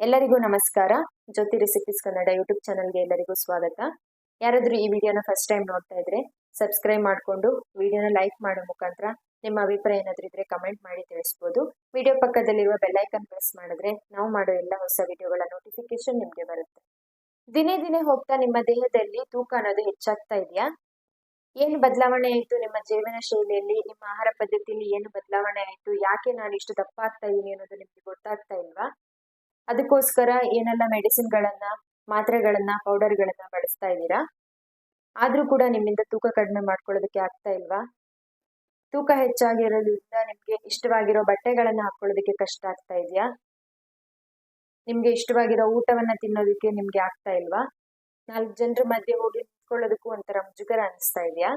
ಎಲ್ಲರಿಗೂ ನಮಸ್ಕಾರ. ಜ್ಯೋತಿ recipes Kannada YouTube ಚಾನಲ್ಗೆ ಎಲ್ಲರಿಗೂ ಸ್ವಾಗತ. ಯಾರಾದರೂ ಈ ವಿಡಿಯೋನ ಫಸ್ಟ್ ಟೈಮ್ ನೋಡ್ತಾ ಇದ್ರೆ ಸಬ್ಸ್ಕ್ರೈಬ್ ಮಾಡಿಕೊಂಡು ವಿಡಿಯೋನ ಲೈಕ್ ಮಾಡೋ ಮುಖಾಂತರ ನಿಮ್ಮ ಅಭಿಪ್ರಾಯ ಏನಾದರೂ ಇದ್ರೆ ಕಮೆಂಟ್ ಮಾಡಿ ತಿಳಿಸ್ಬೋದು. ವಿಡಿಯೋ ಪಕ್ಕದಲ್ಲಿರುವ ಬೆಲ್ಲೈಕನ್ ಪ್ರೆಸ್ ಮಾಡಿದ್ರೆ ನಾವು ಮಾಡೋ ಎಲ್ಲ ಹೊಸ ವಿಡಿಯೋಗಳ ನೋಟಿಫಿಕೇಶನ್ ನಿಮಗೆ ಬರುತ್ತೆ. ದಿನೇ ದಿನೇ ಹೋಗ್ತಾ ನಿಮ್ಮ ದೇಹದಲ್ಲಿ ತೂಕ ಅನ್ನೋದು ಹೆಚ್ಚಾಗ್ತಾ ಇದೆಯಾ? ಏನು ಬದಲಾವಣೆ ಆಯಿತು ನಿಮ್ಮ ಜೀವನ ಶೈಲಿಯಲ್ಲಿ? ನಿಮ್ಮ ಆಹಾರ ಪದ್ಧತಿಯಲ್ಲಿ ಏನು ಬದಲಾವಣೆ ಆಯಿತು? ಯಾಕೆ ನಾನು ಇಷ್ಟು ದಪ್ಪ ಆಗ್ತಾ ಇದ್ದೀನಿ ಅನ್ನೋದು ನಿಮಗೆ ಗೊತ್ತಾಗ್ತಾ ಇಲ್ವಾ? ಅದಕ್ಕೋಸ್ಕರ ಏನೆಲ್ಲ ಮೆಡಿಸಿನ್ಗಳನ್ನ, ಮಾತ್ರೆಗಳನ್ನ, ಪೌಡರ್ಗಳನ್ನ ಬಳಸ್ತಾ ಇದ್ದೀರಾ? ಆದರೂ ಕೂಡ ನಿಮ್ಮಿಂದ ತೂಕ ಕಡಿಮೆ ಮಾಡ್ಕೊಳ್ಳೋದಕ್ಕೆ ಆಗ್ತಾ ಇಲ್ವಾ? ತೂಕ ಹೆಚ್ಚಾಗಿರೋದ್ರಿಂದ ನಿಮ್ಗೆ ಇಷ್ಟವಾಗಿರೋ ಬಟ್ಟೆಗಳನ್ನ ಹಾಕೊಳ್ಳೋದಕ್ಕೆ ಕಷ್ಟ ಆಗ್ತಾ ಇದೆಯಾ? ನಿಮ್ಗೆ ಇಷ್ಟವಾಗಿರೋ ಊಟವನ್ನ ತಿನ್ನೋದಕ್ಕೆ ನಿಮ್ಗೆ ಆಗ್ತಾ ಇಲ್ವಾ? ನಾಲ್ಕು ಜನರ ಮಧ್ಯೆ ಹೋಗಿ ನಿಂತ್ಕೊಳ್ಳೋದಕ್ಕೂ ಒಂಥರ ಮುಜುಗರ ಅನಿಸ್ತಾ ಇದೆಯಾ?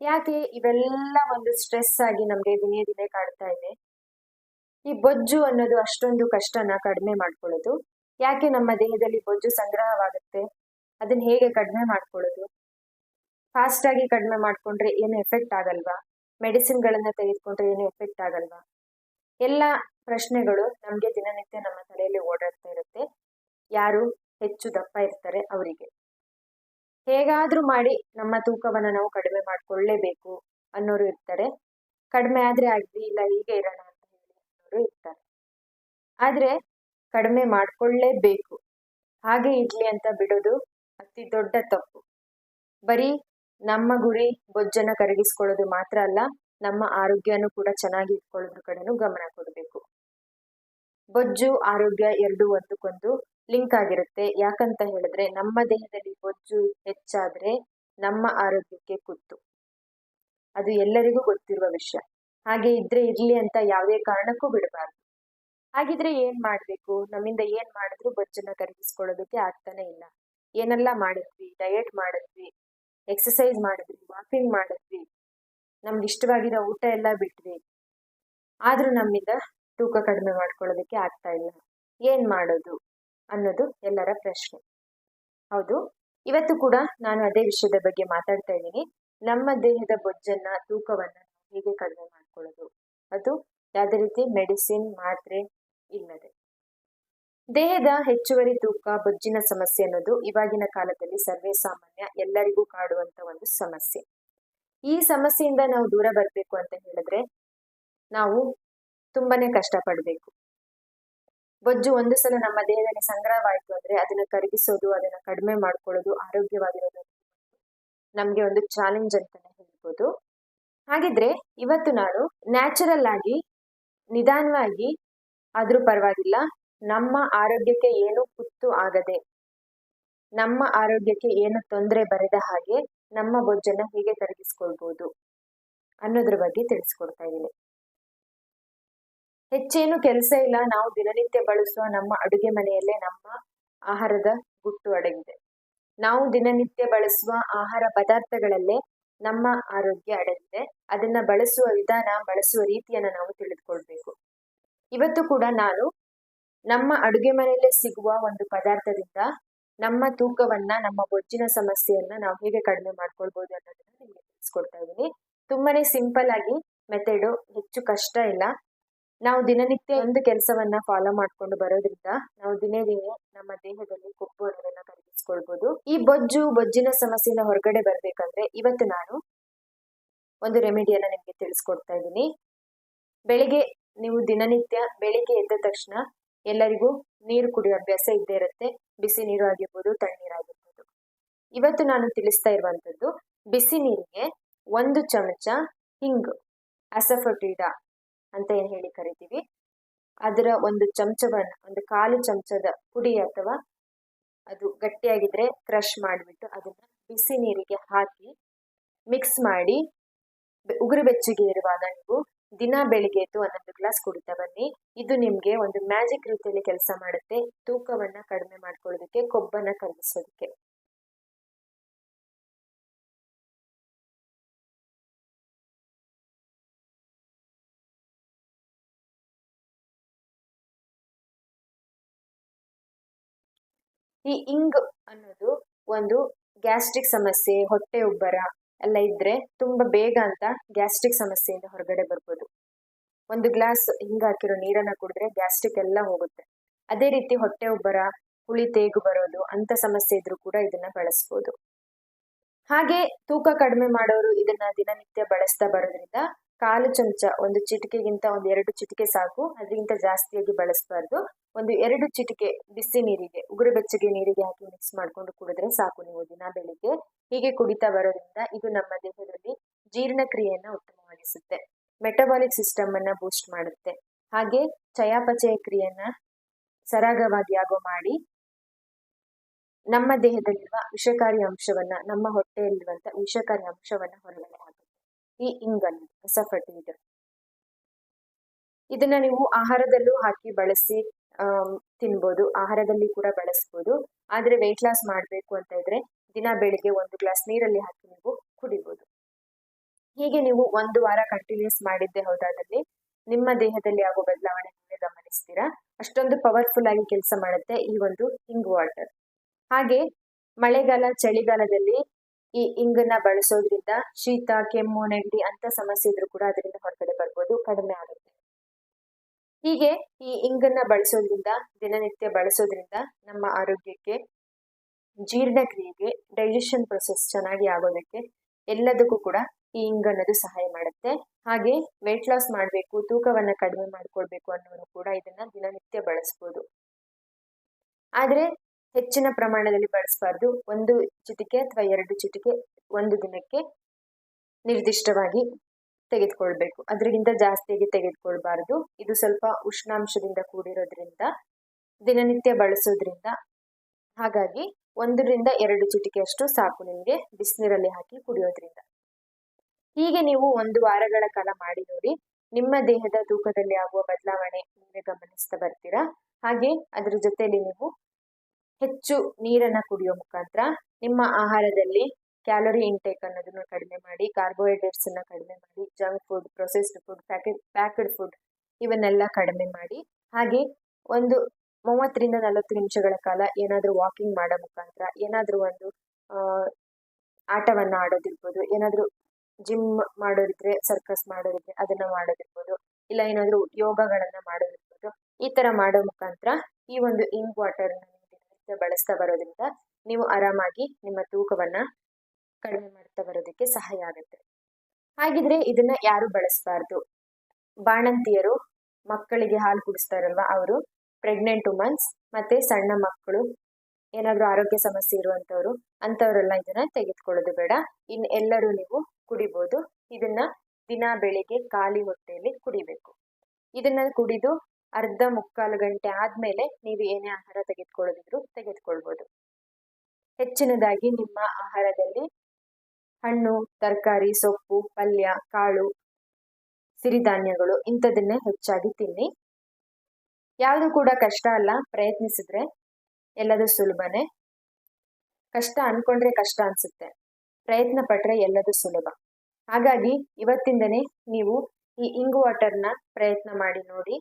ಯಾಕೆ ಇವೆಲ್ಲ ಒಂದು ಸ್ಟ್ರೆಸ್ ಆಗಿ ನಮ್ಗೆ ದಿನೇ ದಿನೇ ಕಾಡ್ತಾ ಇದೆ? ಈ ಬೊಜ್ಜು ಅನ್ನೋದು ಅಷ್ಟೊಂದು ಕಷ್ಟನ ಕಡಿಮೆ ಮಾಡ್ಕೊಳ್ಳೋದು. ಯಾಕೆ ನಮ್ಮ ದೇಹದಲ್ಲಿ ಬೊಜ್ಜು ಸಂಗ್ರಹವಾಗುತ್ತೆ? ಅದನ್ನ ಹೇಗೆ ಕಡಿಮೆ ಮಾಡ್ಕೊಳ್ಳೋದು? ಫಾಸ್ಟ್ ಆಗಿ ಕಡಿಮೆ ಮಾಡ್ಕೊಂಡ್ರೆ ಏನು ಎಫೆಕ್ಟ್ ಆಗಲ್ವಾ? ಮೆಡಿಸಿನ್ಗಳನ್ನ ತೆಗೆದುಕೊಂಡ್ರೆ ಏನು ಎಫೆಕ್ಟ್ ಆಗಲ್ವಾ? ಎಲ್ಲ ಪ್ರಶ್ನೆಗಳು ನಮಗೆ ದಿನನಿತ್ಯ ನಮ್ಮ ತಲೆಯಲ್ಲಿ ಓಡಾಡ್ತಾ ಇರುತ್ತೆ. ಯಾರು ಹೆಚ್ಚು ದಪ್ಪ ಇರ್ತಾರೆ ಅವರಿಗೆ. ಹೇಗಾದ್ರೂ ಮಾಡಿ ನಮ್ಮ ತೂಕವನ್ನ ನಾವು ಕಡಿಮೆ ಮಾಡ್ಕೊಳ್ಳೇಬೇಕು ಅನ್ನೋರು ಇರ್ತಾರೆ. ಕಡಿಮೆ ಆದ್ರೆ ಆಗ್ಲಿ, ಇಲ್ಲ ಹೀಗೆ ಇರೋಣ ಅಂತ ಇರ್ತಾರೆ. ಆದ್ರೆ ಕಡಿಮೆ ಮಾಡ್ಕೊಳ್ಳೇಬೇಕು. ಹಾಗೆ ಇಡ್ಲಿ ಅಂತ ಬಿಡೋದು ಅತಿ ದೊಡ್ಡ ತಪ್ಪು. ಬರೀ ನಮ್ಮ ಗುರಿ ಬೊಜ್ಜನ್ನ ಕರಗಿಸ್ಕೊಳ್ಳೋದು ಮಾತ್ರ ಅಲ್ಲ, ನಮ್ಮ ಆರೋಗ್ಯನೂ ಕೂಡ ಚೆನ್ನಾಗಿ ಇಟ್ಕೊಳ್ಳೋದ್ರ ಕಡೆನೂ ಗಮನ ಕೊಡಬೇಕು. ಬೊಜ್ಜು, ಆರೋಗ್ಯ ಎರಡು ಒಂದಕ್ಕೊಂದು ಲಿಂಕ್ ಆಗಿರುತ್ತೆ. ಯಾಕಂತ ಹೇಳಿದ್ರೆ ನಮ್ಮ ದೇಹದಲ್ಲಿ ಬೊಜ್ಜು ಹೆಚ್ಚಾದ್ರೆ ನಮ್ಮ ಆರೋಗ್ಯಕ್ಕೆ ಕುತ್ತು. ಅದು ಎಲ್ಲರಿಗೂ ಗೊತ್ತಿರುವ ವಿಷಯ. ಹಾಗೆ ಇದ್ರೆ ಇರ್ಲಿ ಅಂತ ಯಾವುದೇ ಕಾರಣಕ್ಕೂ ಬಿಡಬಾರ್ದು. ಹಾಗಿದ್ರೆ ಏನ್ ಮಾಡ್ಬೇಕು? ನಮ್ಮಿಂದ ಏನ್ ಮಾಡಿದ್ರು ಬೊಜ್ಜನ್ನ ಕರಗಿಸ್ಕೊಳ್ಳೋದಕ್ಕೆ ಆಗ್ತಾನೆ ಇಲ್ಲ. ಏನೆಲ್ಲ ಮಾಡಿದ್ವಿ? ಡಯಟ್ ಮಾಡಿದ್ವಿ ಎಕ್ಸಸೈಸ್ ಮಾಡಿದ್ವಿ ವಾಕಿಂಗ್ ಮಾಡಿದ್ವಿ, ನಮ್ಗೆ ಇಷ್ಟವಾಗಿರೋ ಊಟ ಎಲ್ಲ ಬಿಟ್ವಿ. ಆದ್ರೂ ನಮ್ಮಿಂದ ತೂಕ ಕಡಿಮೆ ಮಾಡ್ಕೊಳ್ಳೋದಕ್ಕೆ ಆಗ್ತಾ ಇಲ್ಲ. ಏನ್ ಮಾಡೋದು ಅನ್ನೋದು ಎಲ್ಲರ ಪ್ರಶ್ನೆ. ಹೌದು? ಇವತ್ತು ಕೂಡ ನಾನು ಅದೇ ವಿಷಯದ ಬಗ್ಗೆ ಮಾತಾಡ್ತಾ ಇದ್ದೀನಿ. ನಮ್ಮ ದೇಹದ ಬೊಜ್ಜನ್ನ, ತೂಕವನ್ನ ಹೇಗೆ ಕಡಿಮೆ ಅದು ಯಾವುದೇ ರೀತಿ ಮೆಡಿಸಿನ್ ಮಾತ್ರೆ ಇಲ್ಲದೆ. ದೇಹದ ಹೆಚ್ಚುವರಿ ತೂಕ, ಬೊಜ್ಜಿನ ಸಮಸ್ಯೆ ಅನ್ನೋದು ಇವಾಗಿನ ಕಾಲದಲ್ಲಿ ಸರ್ವೇ ಸಾಮಾನ್ಯ ಎಲ್ಲರಿಗೂ ಕಾಡುವಂತ ಒಂದು ಸಮಸ್ಯೆ. ಈ ಸಮಸ್ಯೆಯಿಂದ ನಾವು ದೂರ ಬರಬೇಕು ಅಂತ ಹೇಳಿದ್ರೆ ನಾವು ತುಂಬಾನೇ ಕಷ್ಟಪಡಬೇಕು. ಬೊಜ್ಜು ಒಂದು ಸಲ ನಮ್ಮ ದೇಹದಲ್ಲಿ ಸಂಗ್ರಹವಾಯಿತು ಅಂದ್ರೆ ಅದನ್ನ ಕರಗಿಸೋದು, ಅದನ್ನ ಕಡಿಮೆ ಮಾಡ್ಕೊಳ್ಳೋದು ಆರೋಗ್ಯವಾಗಿರೋದು ನಮ್ಗೆ ಒಂದು ಚಾಲೆಂಜ್ ಅಂತಾನೆ ಹೇಳ್ಬೋದು. ಹಾಗಿದ್ರೆ ಇವತ್ತು ನಾನು ನ್ಯಾಚುರಲ್ ಆಗಿ, ನಿಧಾನವಾಗಿ ಆದ್ರೂ ಪರವಾಗಿಲ್ಲ. ನಮ್ಮ ಆರೋಗ್ಯಕ್ಕೆ ಏನು ಕುತ್ತು ಆಗದೆ, ನಮ್ಮ ಆರೋಗ್ಯಕ್ಕೆ ಏನು ತೊಂದರೆ ಬರದ ಹಾಗೆ ನಮ್ಮ ಬೊಜ್ಜನ್ನ ಹೇಗೆ ಕರಗಿಸ್ಕೊಳ್ಬೋದು ಅನ್ನೋದ್ರ ಬಗ್ಗೆ ತಿಳಿಸ್ಕೊಡ್ತಾ ಇದ್ದೀನಿ. ಹೆಚ್ಚೇನು ಕೆಲಸ ಇಲ್ಲ. ನಾವು ದಿನನಿತ್ಯ ಬಳಸುವ ನಮ್ಮ ಅಡುಗೆ ಮನೆಯಲ್ಲೇ ನಮ್ಮ ಆಹಾರದ ಗುಟ್ಟು ಅಡಗಿದೆ. ನಾವು ದಿನನಿತ್ಯ ಬಳಸುವ ಆಹಾರ ಪದಾರ್ಥಗಳಲ್ಲೇ ನಮ್ಮ ಆರೋಗ್ಯ ಅಡಗಿದೆ. ಅದನ್ನ ಬಳಸುವ ವಿಧಾನ, ಬಳಸುವ ರೀತಿಯನ್ನ ನಾವು ತಿಳಿದುಕೊಳ್ಬೇಕು. ಇವತ್ತು ಕೂಡ ನಾನು ನಮ್ಮ ಅಡುಗೆ ಮನೆಯಲ್ಲೇ ಸಿಗುವ ಒಂದು ಪದಾರ್ಥದಿಂದ ನಮ್ಮ ತೂಕವನ್ನ, ನಮ್ಮ ಬೊಜ್ಜಿನ ಸಮಸ್ಯೆಯನ್ನ ನಾವು ಹೇಗೆ ಕಡಿಮೆ ಮಾಡ್ಕೊಳ್ಬಹುದು ಅನ್ನೋದನ್ನ ನಿಮಗೆ ತಿಳಿಸ್ಕೊಡ್ತಾ ಇದ್ದೀನಿ. ತುಂಬಾನೇ ಸಿಂಪಲ್ ಆಗಿ ಮೆಥಡು, ಹೆಚ್ಚು ಕಷ್ಟ ಇಲ್ಲ. ನಾವು ದಿನನಿತ್ಯ ಒಂದು ಕೆಲಸವನ್ನ ಫಾಲೋ ಮಾಡ್ಕೊಂಡು ಬರೋದ್ರಿಂದ ನಾವು ದಿನೇ ದಿನೇ ನಮ್ಮ ದೇಹದಲ್ಲಿ ಕೊಬ್ಬು ಅನ್ನೋದನ್ನ ಕರಗಿಸ್ಕೊಳ್ಬಹುದು ಈ ಬೊಜ್ಜು, ಬೊಜ್ಜಿನ ಸಮಸ್ಯೆಯಿಂದ ಹೊರಗಡೆ ಬರ್ಬೇಕಂದ್ರೆ ಇವತ್ತು ನಾನು ಒಂದು ರೆಮಿಡಿಯನ್ನ ನಿಮ್ಗೆ ತಿಳಿಸ್ಕೊಡ್ತಾ ಇದ್ದೀನಿ. ಬೆಳಿಗ್ಗೆ ನೀವು ದಿನನಿತ್ಯ ಬೆಳಿಗ್ಗೆ ಎದ್ದ ತಕ್ಷಣ ಎಲ್ಲರಿಗೂ ನೀರು ಕುಡಿಯೋ ಅಭ್ಯಾಸ ಇದ್ದೇ ಇರುತ್ತೆ. ಬಿಸಿ ನೀರು ಆಗಿರ್ಬೋದು ತಣ್ಣೀರಾಗಿರ್ಬೋದು ಇವತ್ತು ನಾನು ತಿಳಿಸ್ತಾ ಇರುವಂತದ್ದು ಬಿಸಿ ನೀರಿಗೆ ಒಂದು ಚಮಚ ಹಿಂಗ್ ಅಸಫಟಿಡಾ ಅಂತ ಏನ್ ಹೇಳಿ ಕರಿತೀವಿ. ಅದರ ಒಂದು ಚಮಚವನ್ನ, ಒಂದು ಕಾಲು ಚಮಚದ ಪುಡಿ ಅಥವಾ ಅದು ಗಟ್ಟಿಯಾಗಿದ್ರೆ ಕ್ರಷ್ ಮಾಡಿಬಿಟ್ಟು ಅದನ್ನ ಬಿಸಿ ನೀರಿಗೆ ಹಾಕಿ ಮಿಕ್ಸ್ ಮಾಡಿ ಉಗುರು ಬೆಚ್ಚಗೆ ಇರುವಾಗ ನೀವು ದಿನ ಬೆಳಿಗ್ಗೆ ಎದ್ದು ಒಂದೊಂದು ಗ್ಲಾಸ್ ಕುಡಿತಾ ಬನ್ನಿ. ಇದು ನಿಮಗೆ ಒಂದು ಮ್ಯಾಜಿಕ್ ರೀತಿಯಲ್ಲಿ ಕೆಲಸ ಮಾಡುತ್ತೆ. ತೂಕವನ್ನ ಕಡಿಮೆ ಮಾಡ್ಕೊಳ್ಳೋದಕ್ಕೆ, ಕೊಬ್ಬನ್ನ ಕರಗಿಸೋದಕ್ಕೆ. ಈ ಇಂಗ್ ಅನ್ನೋದು ಒಂದು ಗ್ಯಾಸ್ಟ್ರಿಕ್ ಸಮಸ್ಯೆ, ಹೊಟ್ಟೆ ಉಬ್ಬರ ಎಲ್ಲ ಇದ್ರೆ ತುಂಬಾ ಬೇಗ ಅಂತ ಗ್ಯಾಸ್ಟ್ರಿಕ್ ಸಮಸ್ಯೆಯಿಂದ ಹೊರಗಡೆ ಬರ್ಬೋದು. ಒಂದು ಗ್ಲಾಸ್ ಹಿಂಗ್ ಹಾಕಿರೋ ನೀರನ್ನ ಕುಡಿದ್ರೆ ಗ್ಯಾಸ್ಟ್ರಿಕ್ ಎಲ್ಲ ಹೋಗುತ್ತೆ. ಅದೇ ರೀತಿ ಹೊಟ್ಟೆ ಉಬ್ಬರ, ಹುಳಿ ತೇಗು ಬರೋದು, ಅಂತ ಸಮಸ್ಯೆ ಇದ್ರೂ ಕೂಡ ಇದನ್ನ ಬಳಸ್ಬೋದು. ಹಾಗೆ ತೂಕ ಕಡಿಮೆ ಮಾಡೋರು ಇದನ್ನ ದಿನನಿತ್ಯ ಬಳಸ್ತಾ ಬರೋದ್ರಿಂದ ಕಾಲು ಚಮಚ ಒಂದು ಚಿಟಿಕೆಗಿಂತ ಒಂದು ಎರಡು ಚಿಟಿಕೆ ಸಾಕು. ಅದಕ್ಕಿಂತ ಜಾಸ್ತಿಯಾಗಿ ಬಳಸಬಾರ್ದು. ಒಂದು ಎರಡು ಚಿಟಿಕೆ ಬಿಸಿ ನೀರಿಗೆ, ಉಗುರು ಬೆಚ್ಚಗೆ ನೀರಿಗೆ ಹಾಕಿ ಮಿಕ್ಸ್ ಮಾಡ್ಕೊಂಡು ಕುಡಿದ್ರೆ ಸಾಕು ನೀವು ದಿನ ಬೆಳಿಗ್ಗೆ. ಹೀಗೆ ಕುಡಿತಾ ಬರೋದ್ರಿಂದ ಇದು ನಮ್ಮ ದೇಹದಲ್ಲಿ ಜೀರ್ಣಕ್ರಿಯೆಯನ್ನ ಉತ್ತಮವಾಗಿಸುತ್ತೆ. ಮೆಟಬಾಲಿಕ್ ಸಿಸ್ಟಮ್ ಅನ್ನ ಬೂಸ್ಟ್ ಮಾಡುತ್ತೆ. ಹಾಗೆ ಚಯಾಪಚಯ ಕ್ರಿಯೆಯನ್ನ ಸರಾಗವಾಗಿ ಆಗೋ ಮಾಡಿ ನಮ್ಮ ದೇಹದಲ್ಲಿರುವ ವಿಷಕಾರಿ ಅಂಶವನ್ನ, ನಮ್ಮ ಹೊಟ್ಟೆಯಲ್ಲಿರುವಂತ ವಿಷಕಾರಿ ಅಂಶವನ್ನ ಹಾಕುತ್ತೆ ಈ ಇಂಗನ್ ಹೊಸ ಇದು ಇದನ್ನ ನೀವು ಆಹಾರದಲ್ಲೂ ಹಾಕಿ ಬಳಸಿ ತಿನ್ಬೋದು. ಆಹಾರದಲ್ಲಿ ಕೂಡ ಬಳಸ್ಬೋದು. ಆದ್ರೆ ವೆಯ್ಟ್ ಲಾಸ್ ಮಾಡಬೇಕು ಅಂತ ಇದ್ರೆ ದಿನ ಬೆಳಿಗ್ಗೆ ಒಂದು ಗ್ಲಾಸ್ ನೀರಲ್ಲಿ ಹಾಕಿ ನೀವು ಕುಡಿಬೋದು. ಹೀಗೆ ನೀವು ಒಂದು ವಾರ ಕಂಟಿನ್ಯೂಸ್ ಮಾಡಿದ್ದೆ ಹೋದಾದಲ್ಲಿ ನಿಮ್ಮ ದೇಹದಲ್ಲಿ ಆಗೋ ಬದಲಾವಣೆ ಗಮನಿಸ್ತೀರಾ? ಅಷ್ಟೊಂದು ಪವರ್ಫುಲ್ ಆಗಿ ಕೆಲಸ ಮಾಡುತ್ತೆ ಈ ಒಂದು ಹಿಂಗ್ ವಾಟರ್ ಹಾಗೆ ಮಳೆಗಾಲ, ಚಳಿಗಾಲದಲ್ಲಿ ಈ ಇಂಗನ್ನ ಬಳಸೋದ್ರಿಂದ ಶೀತ, ಕೆಮ್ಮು, ನೆಗಡಿ ಅಂತ ಸಮಸ್ಯೆ ಇದ್ರೂ ಕೂಡ ಅದರಿಂದ ಹೊರಗಡೆ ಬರ್ಬೋದು, ಕಡಿಮೆ ಆಗುತ್ತೆ. ಹೀಗೆ ಈ ಇಂಗನ್ನ ಬಳಸೋದ್ರಿಂದ, ದಿನನಿತ್ಯ ಬಳಸೋದ್ರಿಂದ ನಮ್ಮ ಆರೋಗ್ಯಕ್ಕೆ, ಜೀರ್ಣಕ್ರಿಯೆಗೆ ಡೈಜೆಷನ್ ಪ್ರೊಸೆಸ್ ಚೆನ್ನಾಗಿ ಆಗೋದಕ್ಕೆ ಎಲ್ಲದಕ್ಕೂ ಕೂಡ ಈ ಇಂಗ್ ಅನ್ನೋದು ಸಹಾಯ ಮಾಡುತ್ತೆ. ಹಾಗೆ ವೆಯ್ಟ್ ಲಾಸ್ ಮಾಡಬೇಕು, ತೂಕವನ್ನ ಕಡಿಮೆ ಮಾಡ್ಕೊಳ್ಬೇಕು ಅನ್ನೋರು ಕೂಡ ಇದನ್ನ ದಿನನಿತ್ಯ ಬಳಸ್ಬೋದು. ಆದ್ರೆ ಹೆಚ್ಚಿನ ಪ್ರಮಾಣದಲ್ಲಿ ಬಳಸಬಾರ್ದು. ಒಂದು ಚಿಟಿಕೆ ಅಥವಾ ಎರಡು ಚಿಟಿಕೆ ಒಂದು ದಿನಕ್ಕೆ ನಿರ್ದಿಷ್ಟವಾಗಿ ತೆಗೆದುಕೊಳ್ಬೇಕು. ಅದರಿಗಿಂತ ಜಾಸ್ತಿಯಾಗಿ ತೆಗೆದುಕೊಳ್ಬಾರ್ದು. ಇದು ಸ್ವಲ್ಪ ಉಷ್ಣಾಂಶದಿಂದ ಕೂಡಿರೋದ್ರಿಂದ, ದಿನನಿತ್ಯ ಬಳಸೋದ್ರಿಂದ. ಹಾಗಾಗಿ ಒಂದರಿಂದ ಎರಡು ಚಿಟಿಕೆಯಷ್ಟು ಸಾಕು ನಿಮಗೆ ಬಿಸಿನೀರಲ್ಲಿ ಹಾಕಿ ಕುಡಿಯೋದ್ರಿಂದ. ಹೀಗೆ ನೀವು ಒಂದು ವಾರಗಳ ಕಾಲ ಮಾಡಿ ನೋಡಿ, ನಿಮ್ಮ ದೇಹದ ತೂಕದಲ್ಲಿ ಆಗುವ ಬದಲಾವಣೆ ನೀವೇ ಗಮನಿಸ್ತಾ ಬರ್ತೀರಾ? ಹಾಗೆ ಅದರ ಜೊತೆಯಲ್ಲಿ ನೀವು ಹೆಚ್ಚು ನೀರನ್ನ ಕುಡಿಯೋ ಮುಖಾಂತರ ನಿಮ್ಮ ಆಹಾರದಲ್ಲಿ ಕ್ಯಾಲೋರಿ ಇಂಟೇಕ್ ಅನ್ನೋದನ್ನು ಕಡಿಮೆ ಮಾಡಿ ಕಾರ್ಬೋಹೈಡ್ರೇಟ್ಸ್ ಅನ್ನ ಕಡಿಮೆ ಮಾಡಿ junk food processed food packet packed food ಇವನ್ನೆಲ್ಲ ಕಡಿಮೆ ಮಾಡಿ, ಹಾಗೆ ಒಂದು ಮೂವತ್ತರಿಂದ ನಲವತ್ತು ನಿಮಿಷಗಳ ಕಾಲ ಏನಾದರೂ ವಾಕಿಂಗ್ ಮಾಡೋ ಮುಖಾಂತರ, ಏನಾದರೂ ಒಂದು ಆಟವನ್ನು ಆಡೋದಿರ್ಬೋದು, ಏನಾದರೂ ಜಿಮ್ ಮಾಡೋರಿದ್ರೆ ಸರ್ಕಸ್ ಮಾಡೋರಿದ್ರೆ ಅದನ್ನ ಮಾಡೋದಿರ್ಬೋದು, ಇಲ್ಲ ಏನಾದರೂ ಯೋಗಗಳನ್ನ ಮಾಡೋದಿರ್ಬೋದು, ಈ ತರ ಮಾಡೋ ಮುಖಾಂತರ ಈ ಒಂದು ಇಂಕ್ ವಾಟರ್ ದಿನನಿತ್ಯ ಬಳಸ್ತಾ ಬರೋದ್ರಿಂದ ನೀವು ಆರಾಮಾಗಿ ನಿಮ್ಮ ತೂಕವನ್ನ ಕಡಿಮೆ ಮಾಡ್ತಾ ಬರೋದಕ್ಕೆ ಸಹಾಯ ಆಗುತ್ತೆ. ಹಾಗಿದ್ರೆ ಇದನ್ನ ಯಾರು ಬಳಸಬಾರ್ದು. ಬಾಣಂತಿಯರು ಮಕ್ಕಳಿಗೆ ಹಾಲು ಕುಡಿಸ್ತಾರಲ್ವಾ, ಅವರು ಪ್ರೆಗ್ನೆಂಟ್ ವುಮನ್ಸ್ ಮತ್ತೆ ಸಣ್ಣ ಮಕ್ಕಳು, ಏನಾದರೂ ಆರೋಗ್ಯ ಸಮಸ್ಯೆ ಇರುವಂತವ್ರು ಅಂತವರೆಲ್ಲ ಇದನ್ನ ತೆಗೆದುಕೊಳ್ಳೋದು ಬೇಡ. ಇನ್ ಎಲ್ಲರೂ ನೀವು ಕುಡಿಬೋದು. ಇದನ್ನ ದಿನ ಬೆಳಿಗ್ಗೆ ಖಾಲಿ ಹೊಟ್ಟೆಯಲ್ಲಿ ಕುಡಿಬೇಕು. ಇದನ್ನ ಕುಡಿದು ಅರ್ಧ ಮುಕ್ಕಾಲು ಗಂಟೆ ಆದಮೇಲೆ ನೀವು ಏನೇ ಆಹಾರ ತೆಗೆದುಕೊಳ್ಳೋದಿದ್ರು ತೆಗೆದುಕೊಳ್ಬೋದು. ಹೆಚ್ಚಿನದಾಗಿ ನಿಮ್ಮ ಆಹಾರದಲ್ಲಿ ಹಣ್ಣು, ತರಕಾರಿ, ಸೊಪ್ಪು, ಪಲ್ಯ, ಕಾಳು, ಸಿರಿಧಾನ್ಯಗಳು ಇಂಥದನ್ನೇ ಹೆಚ್ಚಾಗಿ ತಿನ್ನಿ. ಯಾವುದು ಕೂಡ ಕಷ್ಟ ಅಲ್ಲ, ಪ್ರಯತ್ನಿಸಿದ್ರೆ ಎಲ್ಲದೂ ಸುಲಭನೇ. ಕಷ್ಟ ಅನ್ಕೊಂಡ್ರೆ ಕಷ್ಟ ಅನ್ಸುತ್ತೆ. ಪ್ರಯತ್ನ ಪಟ್ರೆ ಎಲ್ಲದೂ ಸುಲಭ. ಹಾಗಾಗಿ ಇವತ್ತಿಂದನೇ ನೀವು ಈ ಇಂಗು ವಾಟರ್ನ ಪ್ರಯತ್ನ ಮಾಡಿ ನೋಡಿ.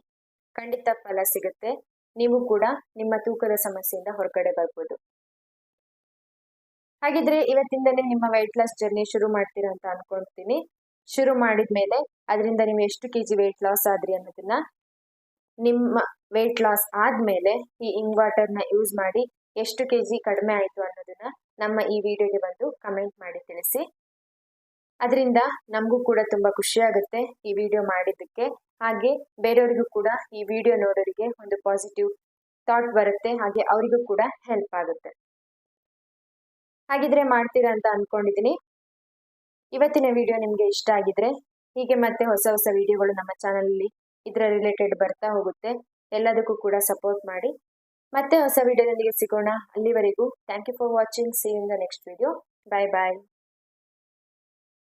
ಖಂಡಿತ ಫಲ ಸಿಗುತ್ತೆ. ನೀವು ಕೂಡ ನಿಮ್ಮ ತೂಕದ ಸಮಸ್ಯೆಯಿಂದ ಹೊರಗಡೆ ಬರ್ಬೋದು. ಹಾಗಿದ್ರೆ ಇವತ್ತಿಂದಲೇ ನಿಮ್ಮ ವೈಟ್ ಲಾಸ್ ಜರ್ನಿ ಶುರು ಮಾಡ್ತೀರಾ ಅಂತ ಅನ್ಕೊಂತೀನಿ. ಶುರು ಮಾಡಿದ್ಮೇಲೆ ಅದರಿಂದ ನೀವು ಎಷ್ಟು ಕೆ ಜಿ ವೆಯ್ಟ್ ಲಾಸ್ ಆದ್ರಿ ಅನ್ನೋದನ್ನ ನಿಮ್ಮ ವೆಯ್ಟ್ ಲಾಸ್ ಆದ್ಮೇಲೆ ಈ ಇಂಗ್ ವಾಟರ್ನ ಯೂಸ್ ಮಾಡಿ ಎಷ್ಟು ಕೆ ಜಿ ಕಡಿಮೆ ಆಯಿತು ಅನ್ನೋದನ್ನ ನಮ್ಮ ಈ ವಿಡಿಯೋಗೆ ಬಂದು ಕಮೆಂಟ್ ಮಾಡಿ ತಿಳಿಸಿ. ಅದರಿಂದ ನಮಗೂ ಕೂಡ ತುಂಬ ಖುಷಿಯಾಗುತ್ತೆ ಈ ವಿಡಿಯೋ ಮಾಡಿದ್ದಕ್ಕೆ. ಹಾಗೆ ಬೇರೆಯವರಿಗೂ ಕೂಡ ಈ ವಿಡಿಯೋ ನೋಡೋರಿಗೆ ಒಂದು ಪಾಸಿಟಿವ್ ಥಾಟ್ ಬರುತ್ತೆ, ಹಾಗೆ ಅವರಿಗೂ ಕೂಡ ಹೆಲ್ಪ್ ಆಗುತ್ತೆ. ಹಾಗಿದ್ರೆ ಮಾಡ್ತೀರಾ ಅಂತ ಅನ್ಕೊಂಡಿದ್ದೀನಿ ಇವತ್ತಿನ ವಿಡಿಯೋ ನಿಮಗೆ ಇಷ್ಟ ಆಗಿದ್ರೆ ಹೀಗೆ ಮತ್ತೆ ಹೊಸ ಹೊಸ ವಿಡಿಯೋಗಳು ನಮ್ಮ ಚಾನಲಲ್ಲಿ ಇದರ ರಿಲೇಟೆಡ್ ಬರ್ತಾ ಹೋಗುತ್ತೆ. ಎಲ್ಲದಕ್ಕೂ ಕೂಡ ಸಪೋರ್ಟ್ ಮಾಡಿ. ಮತ್ತೆ ಹೊಸ ವಿಡಿಯೋದೊಂದಿಗೆ ಸಿಗೋಣ. ಅಲ್ಲಿವರೆಗೂ thank you for watching see in the next video bye bye